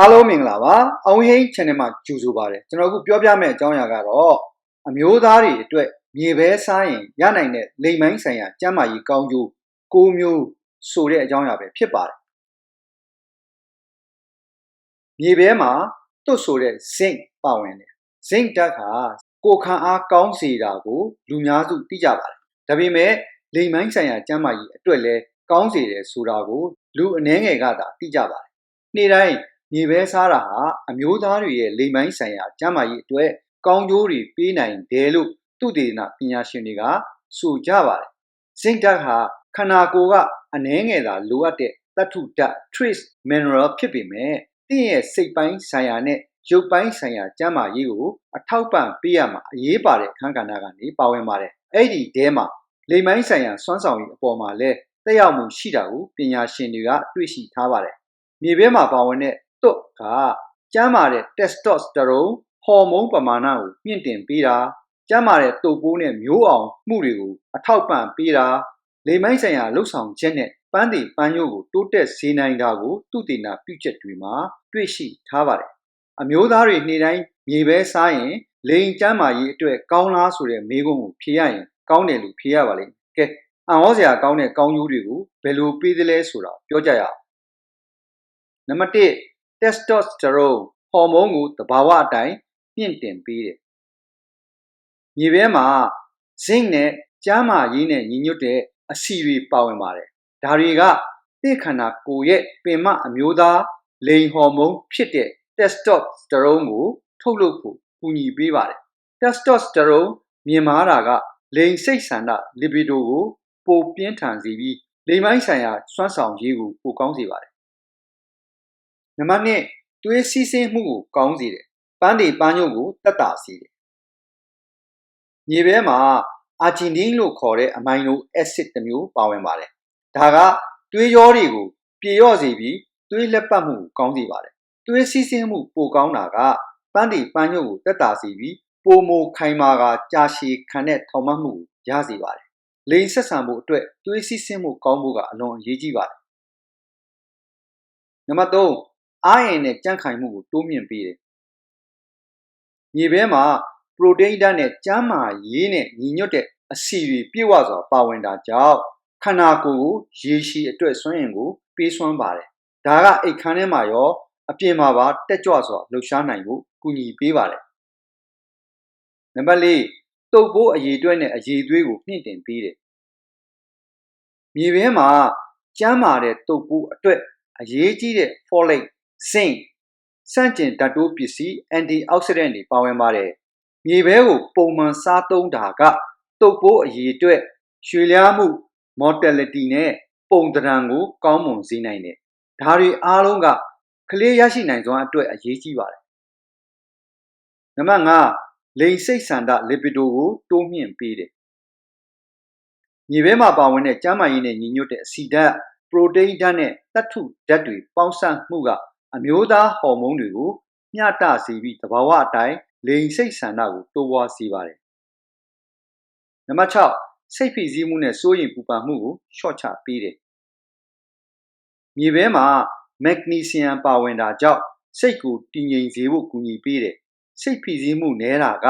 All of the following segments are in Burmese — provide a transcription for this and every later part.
အားလုံးမင်္ဂလာပါအောင်ဟိန်း channel မှာကြိုဆိုပါရစေကျွန်တော်အခုပြောပြမယ့်အကြောင်းအရာကတော့အမျိုးသားတွေအတွက်မြေပဲစားရင်ရနိုင်တဲ့လိမ်မိုင်းဆိုင်ရာကျန်းမာရေးကောင်းကျိုး၉မျိုးဆိုတဲ့အကြောင်းအရာပဲဖြစ်ပါတယ်မြေပဲမှာတွတ်ဆိုတဲ့ zinc ပါဝင်တယ် zinc ဓာတ်ဟာကိုယ်ခံအားကောင်းစေတာကိုလူများစုသိကြပါတယ်ဒါပေမဲ့လိမ်မိုင်းဆိုင်ရာကျန်းမာရေးအတွက်လည်းကောင်းစေတယ်ဆိုတာကိုလူအနှဲငယ်ကသာသိကြပါတယ်နေ့တိုင်း မြေပဲစားတာဟာအမျိုးသားတွေရဲ့လိမ်ပိုင်းဆိုင်ရာကျန်းမာရေးအတွက်ကောင်းကျိုးတွေပေးနိုင်တယ်လို့သူတေသနပညာရှင်တွေကဆိုကြပါတယ်။ zinc ဓာတ်ဟာခန္ဓာကိုယ်ကအနှဲငယ်သာလိုအပ်တဲ့သတ္ထုဓာတ် trace mineral ဖြစ်ပေမဲ့တင့်ရဲ့စိတ်ပိုင်းဆိုင်ရာနဲ့ရုပ်ပိုင်းဆိုင်ရာကျန်းမာရေးကိုအထောက်ပံ့ပေးရမှာအရေးပါတဲ့အခန်းကဏ္ဍကနေပါဝင်ပါတယ်။အဲ့ဒီတဲမှာလိမ်ပိုင်းဆိုင်ရာစွမ်းဆောင်ရည်အပေါ်မှာလည်းတက်ရောက်မှုရှိတာကိုပညာရှင်တွေကတွေ့ရှိထားပါတယ်။မြေပဲမှာပါဝင်တဲ့ တွတ်ကကျန်းမာတဲ့ testosterone ဟော်မုန်းပမာဏကိုမြင့်တင်ပေးတာကျန်းမာတဲ့တုပ်ပိုးနဲ့မျိုးအောင်မှုတွေကိုအထောက်ပံ့ပေးတာလေမိုင်းဆိုင်ရာလှုပ်ဆောင်ချက်နဲ့ပန်းတီပန်းညို့ကိုတိုးတက်စေနိုင်တာကိုသူတည်နာပြုချက်တွေမှာတွေ့ရှိထားပါတယ်အမျိုးသားတွေနေ့တိုင်းမြေပဲစားရင်လိန်ကျန်းမာရေးအတွက်ကောင်းလားဆိုတဲ့မေးခွန်းကိုဖြေရရင်ကောင်းတယ်လို့ဖြေရပါလိမ့်မယ်ကဲအံ့ဩစရာကောင်းတဲ့ကောင်းကျိုးတွေကိုဘယ်လိုပေးသလဲဆိုတာပြောကြရအောင်နံပါတ်1 testosterone ဟော်မုန်းကိုတဘာဝအတိုင်းမြင့်တင်ပေးတယ်။မြေပဲမှာ zinc နဲ့ကျန်းမာရေးနဲ့ညီညွတ်တဲ့အဆီတွေပါဝင်ပါတယ်။ဒါတွေကသင့်ခန္ဓာကိုယ်ရဲ့ပင်မအမျိုးသားလိန်ဟော်မုန်းဖြစ်တဲ့ testosterone ကို ထုတ်လုပ်ဖို့ကူညီပေးပါတယ်။ testosterone မြင်မာတာက လိန်စိတ်ဆန္ဒ libido ကို ပိုပြင်းထန်စေပြီးလိမ်ပိုင်းဆိုင်ရာစွမ်းဆောင်ရည်ကိုပိုကောင်းစေပါတယ် နံပါတ်2သွေးစီးဆင်းမှုကိုကောင်းစေတယ်ပန်းတွေပန်းညို့ကိုတက်တာစေတယ်မြေပဲမှာအာဂျင်တင်းလို့ခေါ်တဲ့အမိုင်နိုအက်ဆစ်တစ်မျိုးပါဝင်ပါတယ်ဒါကသွေးကြောတွေကိုပြေလျော့စေပြီးသွေးလက်ပတ်မှုကိုကောင်းစေပါတယ်သွေးစီးဆင်းမှုပိုကောင်းတာကပန်းတွေပန်းညို့ကိုတက်တာစေပြီးပိုမိုခိုင်မာကကြာရှည်ခံတဲ့ထောင်မှတ်မှုကိုရစေပါတယ်လိန်ဆက်ဆံမှုအတွက်သွေးစီးဆင်းမှုကောင်းဖို့ကအလွန်အရေးကြီးပါတယ်နံပါတ်3 အားအင်နဲ့ကြန့်ခိုင်မှုကိုတိုးမြှင့်ပေးတယ်။မြေပဲမှာပရိုတိန်းဓာတ်နဲ့ကျန်းမာရေးနဲ့ညီညွတ်တဲ့အဆီတွေပြည့်ဝစွာပါဝင်တာကြောင့်ခန္ဓာကိုယ်ကိုရေရှည်အတွက်စွမ်းအင်ကိုပေးစွမ်းပါတယ်။ဒါကအိတ်ခမ်းထဲမှာရောအပြင်မှာပါတက်ကြွစွာလှုပ်ရှားနိုင်ဖို့ကူညီပေးပါတယ်။နံပါတ်၄တုပ်ပိုးအရေးအတွက်နဲ့အရေးသွေးကိုမြင့်တင်ပေးတယ်။မြေပဲမှာကျန်းမာတဲ့တုပ်ပိုးအတွက်အရေးကြီးတဲ့ folate zinc ဆန့်ကျင်ဓာတ်တိုးပစ္စည်း antioxidant တွေပါဝင်ပါတယ်။မြေပဲကိုပုံမှန်စားသုံးတာကတုပ်ပိုးအရေးအတွက်ရွှေလျားမှု mortality နဲ့ပုံသဏ္ဍာန်ကိုကောင်းမွန်စေနိုင်တယ်။ဒါတွေအားလုံးကကလေးရရှိနိုင်စွမ်းအတွက်အရေးကြီးပါတယ်။နံပါတ်5လိင်စိတ်ဆန္ဒ libido ကိုတိုးမြှင့်ပေးတယ်။မြေပဲမှာပါဝင်တဲ့ကျန်းမာရေးနဲ့ညီညွတ်တဲ့အဆီဓာတ်ပရိုတိန်းဓာတ်နဲ့သတ္ထုဓာတ်တွေပေါင်းစပ်မှုက အမျိုးသားဟော်မုန်းတွေကိုမျှတစေပြီးသဘာဝအတိုင်းလိင်စိတ်ဆန္ဒကိုတိုးပွားစေပါတယ်။နံပါတ်6စိတ်ဖိစီးမှုနဲ့စိုးရိမ်ပူပန်မှုကိုလျှော့ချပေးတယ်။မြေပဲမှာမက်ဂနီဆီယမ်ပါဝင်တာကြောင့်စိတ်ကိုတည်ငြိမ်စေဖို့ကူညီပေးတယ်။စိတ်ဖိစီးမှုနည်းတာက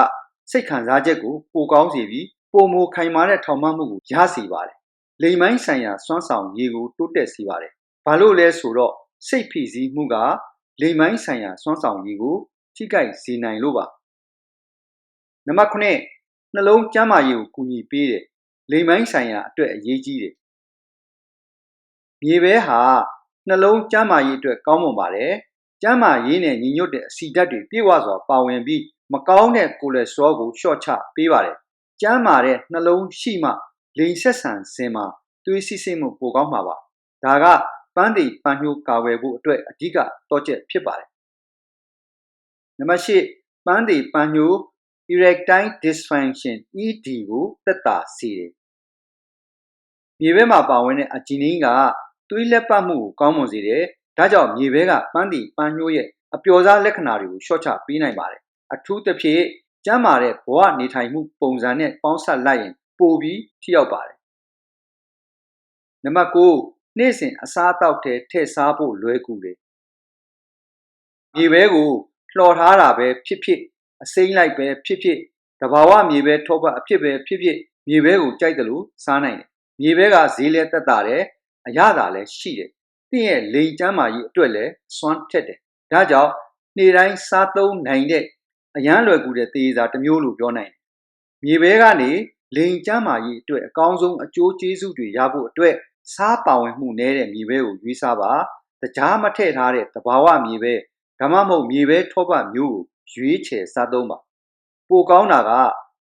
စိတ်ခံစားချက်ကိုပိုကောင်းစေပြီးပုံမခိုင်မာတဲ့ထောင်မှမှုကိုရစေပါတယ်။လိမ်မိုင်းဆိုင်ရာစွမ်းဆောင်ရည်ကိုတိုးတက်စေပါတယ်။ဘာလို့လဲဆိုတော့ စိတ်ဖိစီးမှုကလိမ်မိုင်းဆိုင်ရာစွမ်းဆောင်ရည်ကိုထိခိုက်စေနိုင်လို့ပါနံပါတ်9နှလုံးကျန်းမာရေးကိုကူညီပေးတယ်လိမ်မိုင်းဆိုင်ရာအတွက်အရေးကြီးတယ်မြေပဲဟာနှလုံးကျန်းမာရေးအတွက်ကောင်းမွန်ပါတယ်ကျန်းမာရေးနဲ့ညီညွတ်တဲ့အဆီဓာတ်တွေပြည့်ဝစွာပါဝင်ပြီးမကောင်းတဲ့ကိုလက်စထရောကိုလျှော့ချပေးပါတယ်ကျန်းမာတဲ့နှလုံးရှိမှလိမ်ဆက်ဆံစင်မှာသွေးစစ်စစ်မှုပိုကောင်းမှာပါဒါကပ န်းတီပန်းညှိုးကာဝယ်ဖို့အတွက်အဓိကတော့ချက်ဖြစ်ပါတယ်နံပါတ်၈ပန်းတီပန်းညှိုး erectile dysfunction ED ကိုသက်သာစေတယ်မြေဘက်မှာပါဝင်တဲ့အဂျီနင်းကသွေးလက်ပတ်မှုကိုကောင်းမွန်စေတယ်ဒါကြောင့်မြေဘဲကပန်းတီပန်းညှိုးရဲ့အပျော်စားလက္ခဏာတွေကိုလျှော့ချပေးနိုင်ပါတယ်အထူးသဖြင့်ကျန်းမာတဲ့ဘဝနေထိုင်မှုပုံစံနဲ့ပေါင်းစပ်လိုက်ရင် ပိုပြီးထိရောက်ပါတယ်နံပါတ်9 နေ့စဉ်အစားအသောက်ထဲထည့်စားဖို့လွယ်ကူတယ်မြေပဲကိုလှော်ထားတာပဲဖြစ်ဖြစ်အစိမ့်လိုက်ပဲဖြစ်ဖြစ်တဘာဝမြေပဲထောပတ်အဖြစ်ပဲဖြစ်ဖြစ်မြေပဲကိုကြိုက်တယ်လို့စားနိုင်တယ်မြေပဲကဈေးလဲတက်တာတယ်အရသာလည်းရှိတယ်တင့်ရဲ့လိန်ကျမ်းမာကြီးအတွက်လည်းစွမ်းထက်တယ်ဒါကြောင့်နေ့တိုင်းစားသုံးနိုင်တဲ့အရန်လွယ်ကူတဲ့သေစာတစ်မျိုးလို့ပြောနိုင်တယ်မြေပဲကနေလိန်ကျမ်းမာကြီးအတွက်အကောင်းဆုံးအကျိုးကျေးဇူးတွေရဖို့အတွက် စားပါဝင်မှုနည်းတဲ့မြေပဲကိုရွေးစားပါတကြားမထည့်ထားတဲ့တဘာဝမြေပဲဒါမှမဟုတ်မြေပဲထောပတ်မျိုးကိုရွေးချယ်စားသုံးပါပိုကောင်းတာက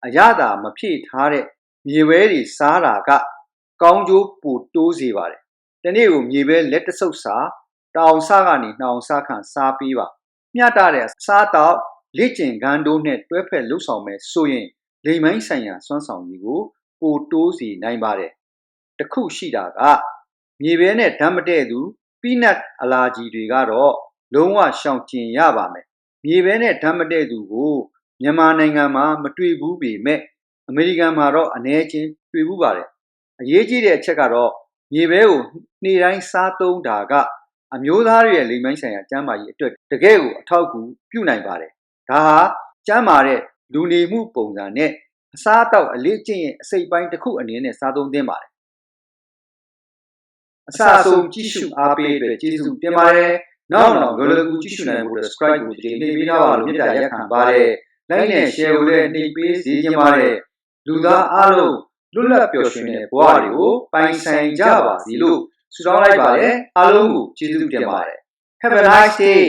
အရသာမဖြည့်ထားတဲ့မြေပဲတွေစားတာက ကောင်းကျိုးပိုတိုးစေပါတယ်တနေ့ကိုမြေပဲလက်တဆုပ်စာတောင်ဆကနေနှောင်ဆခန့်စားပေးပါမျှတတဲ့အစားတောက်လက်ကျင်ကန်းတို့နဲ့တွဲဖက်လှုပ်ဆောင်မယ်ဆိုရင်လိမ်မိုင်းဆိုင်ရာစွမ်းဆောင်ရည်ကိုပိုတိုးစေနိုင်ပါတယ် တစ်ခုရှိတာကမြေပဲနဲ့ဓာတ်မတည့်သူပီနတ်အလာဂျီတွေကတော့လုံးဝရှောင်ကျင်ရပါမယ်မြေပဲနဲ့ဓာတ်မတည့်သူကိုမြန်မာနိုင်ငံမှာမတွေ့ဘူးပေမဲ့အမေရိကန်မှာတော့အ ਨੇ ချင်းတွေ့ဘူးပါတယ်အရေးကြီးတဲ့အချက်ကတော့မြေပဲကိုနေ့တိုင်းစားသုံးတာကအမျိုးသားတွေရဲ့လိမ်မိုင်းဆိုင်ရာကျန်းမာရေးအတွက်တကယ်ကိုအထောက်အကူပြုနိုင်ပါတယ်ဒါဟာကျန်းမာတဲ့လူနေမှုပုံစံနဲ့အစားအသောက်အလေးကျင့်ရဲ့အစိတ်ပိုင်းတစ်ခုအနေနဲ့စားသုံးသင့်ပါတယ် အစအဆုံးကြည့်ရှုအားပေးအတွက်ကျေးဇူးတင်ပါတယ်နောက်နောက်လောလောကူကြည့်ရှုနိုင်ဖို့ subscribe ကိုဒီနေ့ပေးထားပါလို့မြတ်တာရက်ခံပါတယ် like နဲ့ share ကိုလည်းနှိပ်ပေးစေချင်ပါတယ်လူသားအားလုံးလွတ်လပ်ပျော်ရွှင်တဲ့ဘဝတွေကိုပိုင်ဆိုင်ကြပါစီလို့ဆုတောင်းလိုက်ပါတယ်အားလုံးကိုကျေးဇူးတင်ပါတယ် Have a nice day